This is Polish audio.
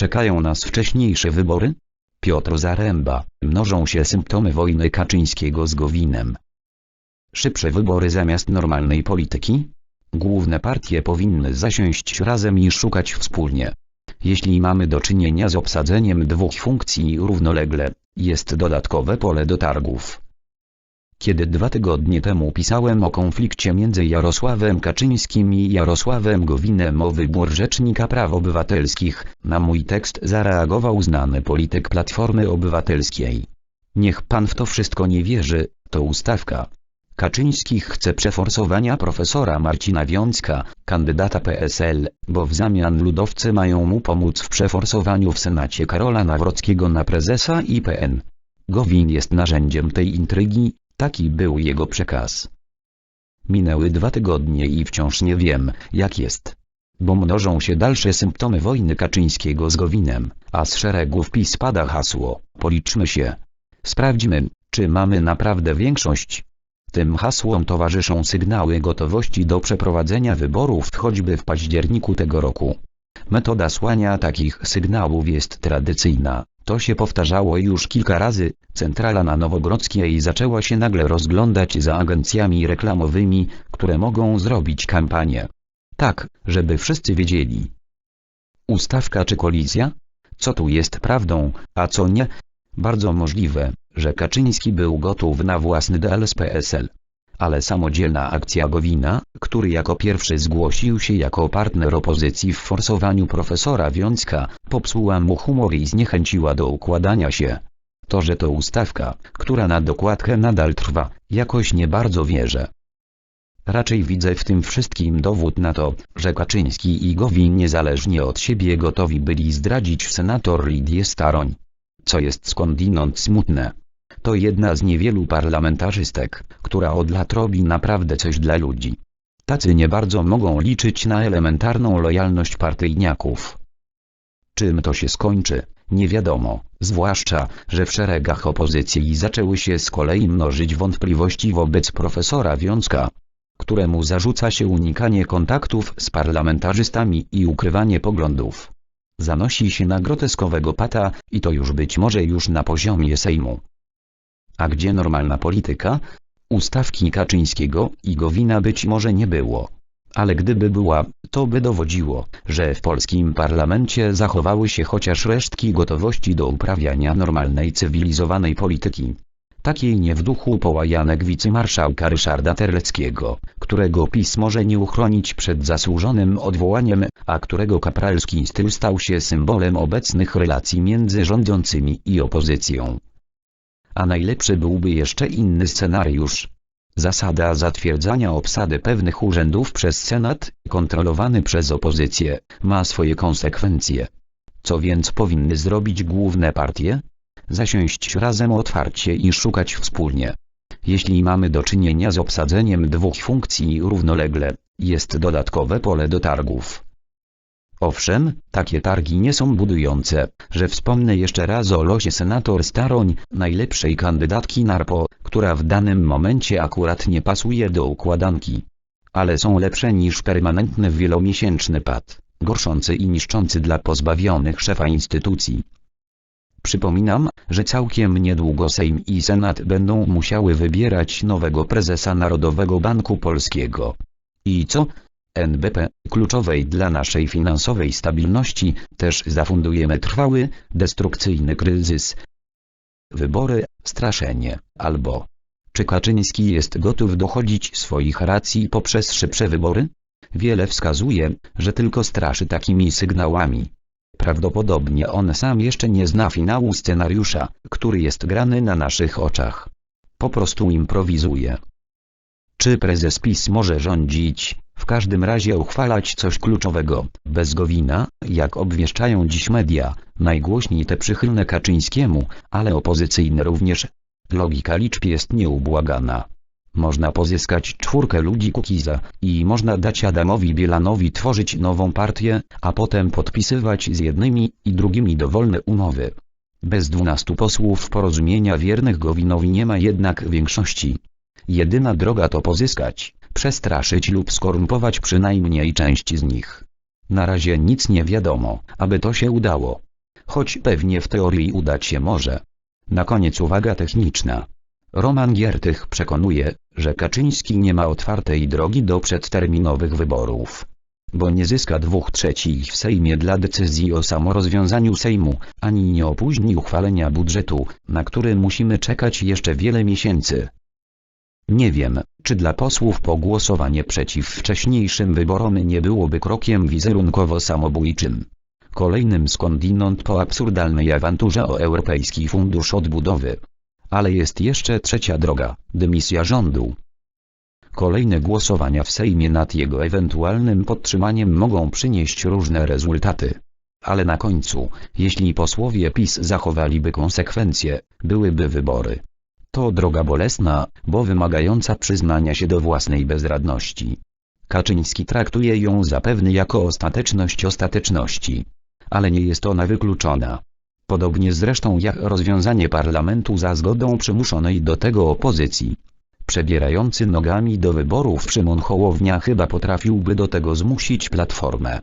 Czekają nas wcześniejsze wybory? Piotr Zaręba, mnożą się symptomy wojny Kaczyńskiego z Gowinem. Szybsze wybory zamiast normalnej polityki? Główne partie powinny zasiąść razem i szukać wspólnie. Jeśli mamy do czynienia z obsadzeniem dwóch funkcji równolegle, jest dodatkowe pole do targów. Kiedy dwa tygodnie temu pisałem o konflikcie między Jarosławem Kaczyńskim i Jarosławem Gowinem o wybór Rzecznika Praw Obywatelskich, na mój tekst zareagował znany polityk Platformy Obywatelskiej. Niech pan w to wszystko nie wierzy, to ustawka. Kaczyński chce przeforsowania profesora Marcina Wiącka, kandydata PSL, bo w zamian ludowcy mają mu pomóc w przeforsowaniu w Senacie Karola Nawrockiego na prezesa IPN. Gowin jest narzędziem tej intrygi, taki był jego przekaz. Minęły dwa tygodnie i wciąż nie wiem, jak jest. Bo mnożą się dalsze symptomy wojny Kaczyńskiego z Gowinem, a z szeregów PiS pada hasło, policzmy się. Sprawdźmy, czy mamy naprawdę większość. Tym hasłom towarzyszą sygnały gotowości do przeprowadzenia wyborów choćby w październiku tego roku. Metoda słania takich sygnałów jest tradycyjna. To się powtarzało już kilka razy. Centrala na Nowogrodzkiej zaczęła się nagle rozglądać za agencjami reklamowymi, które mogą zrobić kampanię. Tak, żeby wszyscy wiedzieli. Ustawka czy kolizja? Co tu jest prawdą, a co nie? Bardzo możliwe, że Kaczyński był gotów na własny deal z PSL. Ale samodzielna akcja Gowina, który jako pierwszy zgłosił się jako partner opozycji w forsowaniu profesora Wiącka, popsuła mu humor i zniechęciła do układania się. To, że to ustawka, która na dokładkę nadal trwa, jakoś nie bardzo wierzę. Raczej widzę w tym wszystkim dowód na to, że Kaczyński i Gowin niezależnie od siebie gotowi byli zdradzić senator Lidię Staroń. Co jest skądinąd smutne. To jedna z niewielu parlamentarzystek, która od lat robi naprawdę coś dla ludzi. Tacy nie bardzo mogą liczyć na elementarną lojalność partyjniaków. Czym to się skończy, nie wiadomo, zwłaszcza, że w szeregach opozycji zaczęły się z kolei mnożyć wątpliwości wobec profesora Wiącka, któremu zarzuca się unikanie kontaktów z parlamentarzystami i ukrywanie poglądów. Zanosi się na groteskowego pata, i to już być może już na poziomie Sejmu. A gdzie normalna polityka? Ustawki Kaczyńskiego i Gowina być może nie było. Ale gdyby była, to by dowodziło, że w polskim parlamencie zachowały się chociaż resztki gotowości do uprawiania normalnej cywilizowanej polityki. Takiej nie w duchu połajanek wicemarszałka Ryszarda Terleckiego, którego PiS może nie uchronić przed zasłużonym odwołaniem, a którego kapralski styl stał się symbolem obecnych relacji między rządzącymi i opozycją. A najlepszy byłby jeszcze inny scenariusz. Zasada zatwierdzania obsady pewnych urzędów przez Senat, kontrolowany przez opozycję, ma swoje konsekwencje. Co więc powinny zrobić główne partie? Zasiąść razem otwarcie i szukać wspólnie. Jeśli mamy do czynienia z obsadzeniem dwóch funkcji równolegle, jest dodatkowe pole do targów. Owszem, takie targi nie są budujące, że wspomnę jeszcze raz o losie senator Staroń, najlepszej kandydatki NARPO, która w danym momencie akurat nie pasuje do układanki. Ale są lepsze niż permanentny wielomiesięczny pad, gorszący i niszczący dla pozbawionych szefa instytucji. Przypominam, że całkiem niedługo Sejm i Senat będą musiały wybierać nowego prezesa Narodowego Banku Polskiego. I co? NBP, kluczowej dla naszej finansowej stabilności, też zafundujemy trwały, destrukcyjny kryzys. Wybory, straszenie, albo czy Kaczyński jest gotów dochodzić swoich racji poprzez szybsze wybory? Wiele wskazuje, że tylko straszy takimi sygnałami. Prawdopodobnie on sam jeszcze nie zna finału scenariusza, który jest grany na naszych oczach. Po prostu improwizuje. Czy prezes PiS może rządzić, w każdym razie uchwalać coś kluczowego, bez Gowina, jak obwieszczają dziś media, najgłośniej te przychylne Kaczyńskiemu, ale opozycyjne również. Logika liczb jest nieubłagana. Można pozyskać czwórkę ludzi Kukiza i można dać Adamowi Bielanowi tworzyć nową partię, a potem podpisywać z jednymi i drugimi dowolne umowy. Bez dwunastu posłów porozumienia wiernych Gowinowi nie ma jednak większości. Jedyna droga to pozyskać, przestraszyć lub skorumpować przynajmniej część z nich. Na razie nic nie wiadomo, aby to się udało. choć pewnie w teorii udać się może. Na koniec uwaga techniczna. Roman Giertych przekonuje, że Kaczyński nie ma otwartej drogi do przedterminowych wyborów. Bo nie zyska dwóch trzecich w Sejmie dla decyzji o samorozwiązaniu Sejmu, ani nie opóźni uchwalenia budżetu, na który musimy czekać jeszcze wiele miesięcy. Nie wiem, czy dla posłów pogłosowanie przeciw wcześniejszym wyborom nie byłoby krokiem wizerunkowo samobójczym. Kolejnym skądinąd po absurdalnej awanturze o Europejski Fundusz Odbudowy. Ale jest jeszcze trzecia droga, dymisja rządu. Kolejne głosowania w Sejmie nad jego ewentualnym podtrzymaniem mogą przynieść różne rezultaty. Ale na końcu, jeśli posłowie PiS zachowaliby konsekwencje, byłyby wybory. To droga bolesna, bo wymagająca przyznania się do własnej bezradności. Kaczyński traktuje ją zapewne jako ostateczność ostateczności. Ale nie jest ona wykluczona. Podobnie zresztą jak rozwiązanie parlamentu za zgodą przymuszonej do tego opozycji. Przebierający nogami do wyborów Szymon Hołownia chyba potrafiłby do tego zmusić Platformę.